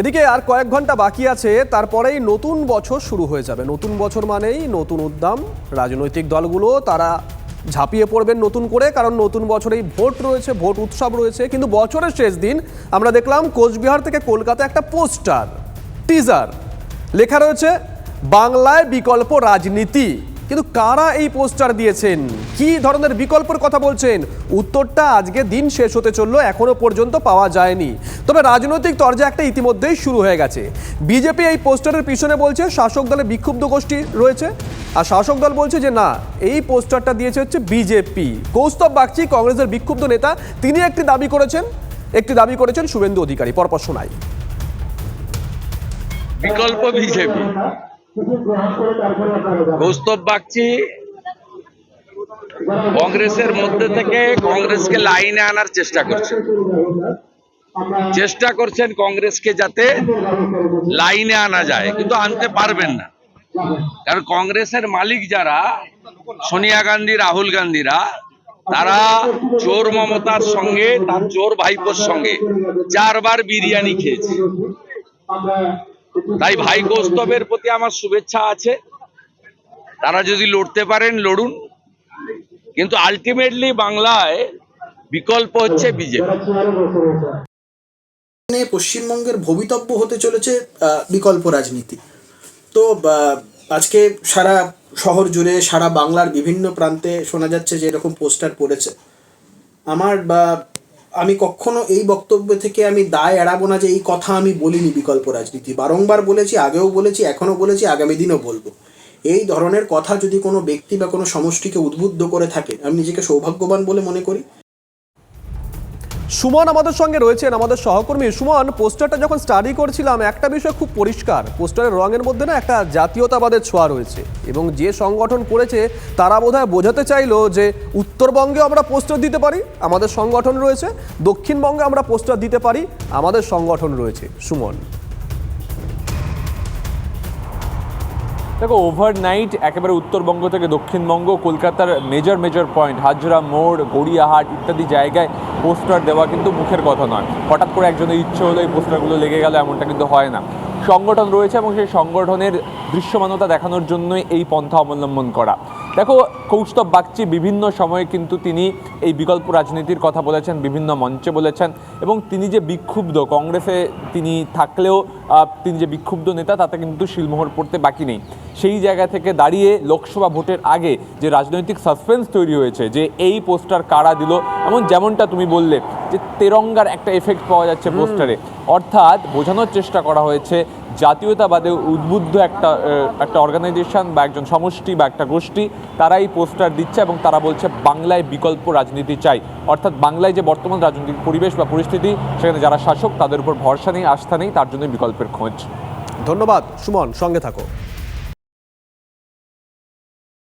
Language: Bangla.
এদিকে আর কয়েক ঘণ্টা বাকি আছে, তারপরেই নতুন বছর শুরু হয়ে যাবে। নতুন বছর মানেই নতুন উদ্যম। রাজনৈতিক দলগুলো তারা ঝাঁপিয়ে পড়বেন নতুন করে, কারণ নতুন বছরেই ভোট রয়েছে, ভোট উৎসব রয়েছে। কিন্তু বছরের শেষ দিন, আমরা দেখলাম কোচবিহার থেকে কলকাতা একটা পোস্টার, টিজার। লেখা রয়েছে, বাংলায় বিকল্প রাজনীতি। কিন্তু কারা এই পোস্টার দিয়েছেন? কি ধরনের বিকল্পের কথা বলছেন? উত্তরটা আজকে দিন শেষ হতে চলল, এখনও পর্যন্ত পাওয়া যায়নি। তবে রাজনৈতিক তরজা একটা ইতিমধ্যেই শুরু হয়ে গেছে। বিজেপি এই পোস্টারের পিছনে বলছে, শাসক দলে বিক্ষুব্ধ গোষ্ঠী রয়েছে। আর শাসক দল বলছে যে, না, এই পোস্টারটা দিয়েছে হচ্ছে বিজেপি। কৌস্তব বাগচি, কংগ্রেসের বিক্ষুব্ধ নেতা, তিনি একটি দাবি করেছেন। একটি দাবি করেছেন শুভেন্দু অধিকারী। পরপর শোনাই। বিকল্প বিজেপি। কৌস্তব বাগচি কংগ্রেসের মধ্যে থেকে কংগ্রেসকে লাইনে আনার চেষ্টা করছেন। চেষ্টা করছেন কংগ্রেসকে যাতে লাইনে আনা যায় কিন্তু আনতে পারবেন না। কারণ কংগ্রেসের মালিক যারা সোনিয়া গান্ধী রাহুল গান্ধীরা তারা চোর মমতার সঙ্গে তার চোর ভাইপোর সঙ্গে চারবার বিরিয়ানি খেয়েছে। তাই ভাই কৌস্তবের প্রতি আমার শুভেচ্ছা আছে। তারা যদি লড়তে পারেন, লড়ুন। কিন্তু আলটিমেটলি বাংলায় বিকল্প হচ্ছে বিজেপি। পশ্চিমবঙ্গের ভবিতব্য হতে চলেছে বিকল্প রাজনীতি। তো আজকে সারা শহর জুড়ে, সারা বাংলার বিভিন্ন প্রান্তে শোনা যাচ্ছে যে এরকম পোস্টার পড়েছে। আমার, বা আমি কখনো এই বক্তব্য থেকে আমি দায় এড়াবো না যে এই কথা আমি বলিনি বিকল্প রাজনীতি। বারংবার বলেছি, আগেও বলেছি, এখনও বলেছি, আগামী দিনও বলব। এই ধরনের কথা যদি কোনো ব্যক্তি বা কোনো সমষ্টিকে উদ্বুদ্ধ করে থাকে, আমি নিজেকে সৌভাগ্যবান বলে মনে করি। সুমন আমাদের সঙ্গে রয়েছেন, আমাদের সহকর্মী। সুমন, পোস্টারটা যখন স্টাডি করছিলাম, একটা বিষয় খুব পরিষ্কার। পোস্টারের রঙের মধ্যে না একটা জাতীয়তাবাদের ছোঁয়া রয়েছে এবং যে সংগঠন করেছে, তারা বোধহয় বোঝাতে চাইলো যে উত্তরবঙ্গে আমরা পোস্টার দিতে পারি, আমাদের সংগঠন রয়েছে, দক্ষিণবঙ্গে আমরা পোস্টার দিতে পারি, আমাদের সংগঠন রয়েছে। সুমন। দেখো ওভারনাইট একেবারে উত্তরবঙ্গ থেকে দক্ষিণবঙ্গ, কলকাতার মেজর মেজর পয়েন্ট হাজরা, মোড়, গড়িয়াহাট ইত্যাদি জায়গায় পোস্টার দেওয়া কিন্তু মুখের কথা নয়। হঠাৎ করে একজনের ইচ্ছে হলো এই পোস্টারগুলো লেগে গেল, এমনটা কিন্তু হয় না। সংগঠন রয়েছে এবং সেই সংগঠনের দৃশ্যমানতা দেখানোর জন্যই এই পন্থা অবলম্বন করা। দেখো, কৌস্তব বাগচি বিভিন্ন সময়ে কিন্তু তিনি এই বিকল্প রাজনীতির কথা বলেছেন বিভিন্ন মঞ্চে বলেছেন এবং তিনি যে বিক্ষুব্ধ কংগ্রেসে তিনি থাকলেও তিনি যে বিক্ষুব্ধ নেতা তাতে কিন্তু শিলমোহর পড়তে বাকি নেই। সেই জায়গা থেকে দাঁড়িয়ে লোকসভা ভোটের আগে যে রাজনৈতিক সাসপেন্স তৈরি হয়েছে যে এই পোস্টার কারা দিল এমন যেমনটা তুমি বললে যে তেরঙ্গার একটা এফেক্ট পাওয়া যাচ্ছে পোস্টারে। অর্থাৎ বোঝানোর চেষ্টা করা হয়েছে জাতীয়তাবাদে উদ্বুদ্ধ একটা একটা অর্গানাইজেশন বা একজন সমষ্টি বা একটা গোষ্ঠী তারা এই পোস্টার দিচ্ছে এবং তারা বলছে বাংলায় বিকল্প রাজনীতি চাই। অর্থাৎ বাংলায় যে বর্তমান রাজনৈতিক পরিবেশ বা পরিস্থিতি, সেখানে যারা শাসক তাদের উপর ভরসা নেই, আস্থা নেই, তার জন্য বিকল্পের খোঁজ। ধন্যবাদ, সুমন, সঙ্গে থাকো।